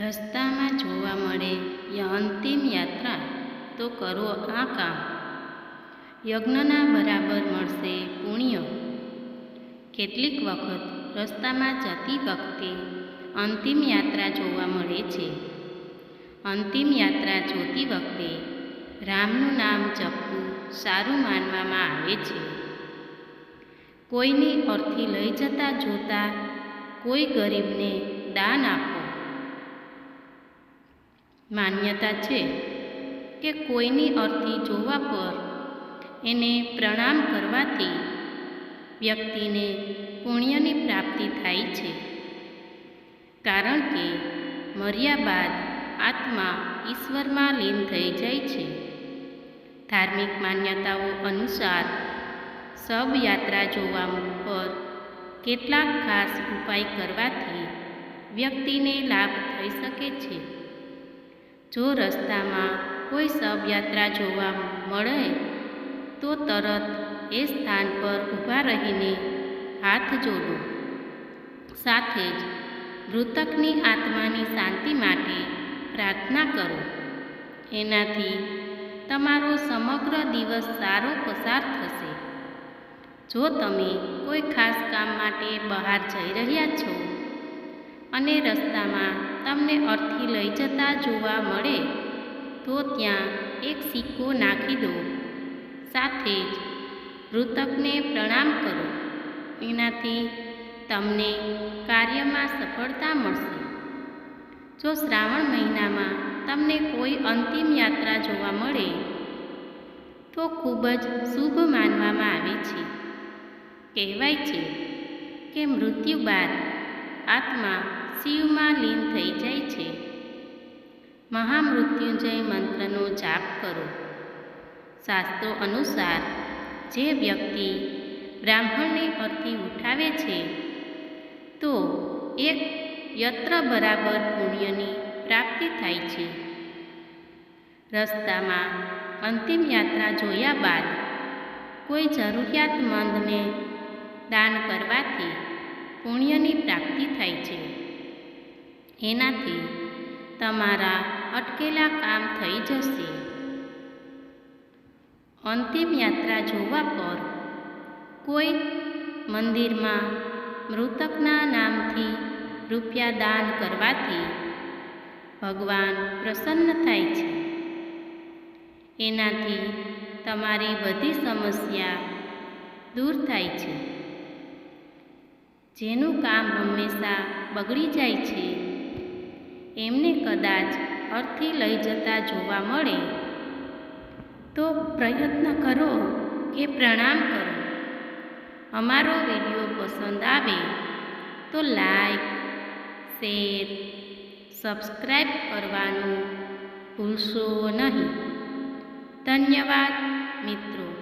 રસ્તામાં જોવા મળે અંતિમ યાત્રા, તો કરો આ કામ. યજ્ઞના બરાબર મળશે પુણ્ય. કેટલીક વખત રસ્તામાં જતી વખતે અંતિમ યાત્રા જોવા મળે છે. અંતિમ યાત્રા જોતી વખતે રામનું નામ જપવું સારું માનવામાં આવે છે. કોઈની અર્થી લઈ જતા જોતા કોઈ ગરીબને દાન આપો માન્યતા છે કે કોઈની અર્થી જોવા પર એને પ્રણામ કરવાથી વ્યક્તિને પુણ્યની પ્રાપ્તિ થાય છે. કારણ કે મર્યા બાદ આત્મા ઈશ્વરમાં લીન થઈ જાય છે. ધાર્મિક માન્યતાઓ અનુસાર શબયાત્રા જોવા પર કેટલાક ખાસ ઉપાય કરવાથી વ્યક્તિને લાભ થઈ શકે છે. જો રસ્તામાં કોઈ શબયાત્રા જોવા મળે, તો તરત એ સ્થાન પર ઊભા રહીને હાથ જોડો. સાથે જ મૃતકની આત્માની શાંતિ માટે પ્રાર્થના કરો. એનાથી તમારો સમગ્ર દિવસ સારો પસાર થશે. જો તમે કોઈ ખાસ કામ માટે બહાર જઈ રહ્યા છો અને રસ્તામાં તમને અર્થી લઈ જતા જોવા મળે, તો ત્યાં એક સિક્કો નાખી દો. સાથે જ મૃતકને પ્રણામ કરો. એનાથી તમને કાર્યમાં સફળતા મળશે. જો શ્રાવણ મહિનામાં તમને કોઈ અંતિમ યાત્રા જોવા મળે, તો ખૂબ જ શુભ માનવામાં આવે છે. કહેવાય છે કે મૃત્યુ બાદ આત્મા શિવમાં લીન થઈ જાય છે. મહામૃત્યુંજય મંત્રનો જાપ કરો. શાસ્ત્રો અનુસાર જે વ્યક્તિ બ્રાહ્મણને અર્થી ઉઠાવે છે, તો એક યત્ર બરાબર પુણ્યની પ્રાપ્તિ થાય છે. રસ્તામાં અંતિમ યાત્રા જોયા બાદ કોઈ જરૂરિયાતમંદને દાન કરવાથી પુણ્યની પ્રાપ્તિ થાય છે. એનાથી તમારા અટકેલા કામ થઈ જશે. અંતિમ યાત્રા જોવા પર કોઈ મંદિરમાં મૃતકના નામથી રૂપિયા દાન કરવાથી ભગવાન પ્રસન્ન થાય છે. એનાથી તમારી બધી સમસ્યા દૂર થાય છે. જેનું કામ હંમેશા બગડી જાય છે. એમને કદાચ અર્થી લઈ જતા જોવા મળે. તો પ્રયત્ન કરો કે પ્રણામ કરો. અમારો વીડિયો પસંદ આવે તો લાઈક, શેર સબસ્ક્રાઈબ કરવાનું ભૂલશો નહીં. ધન્યવાદ મિત્રો.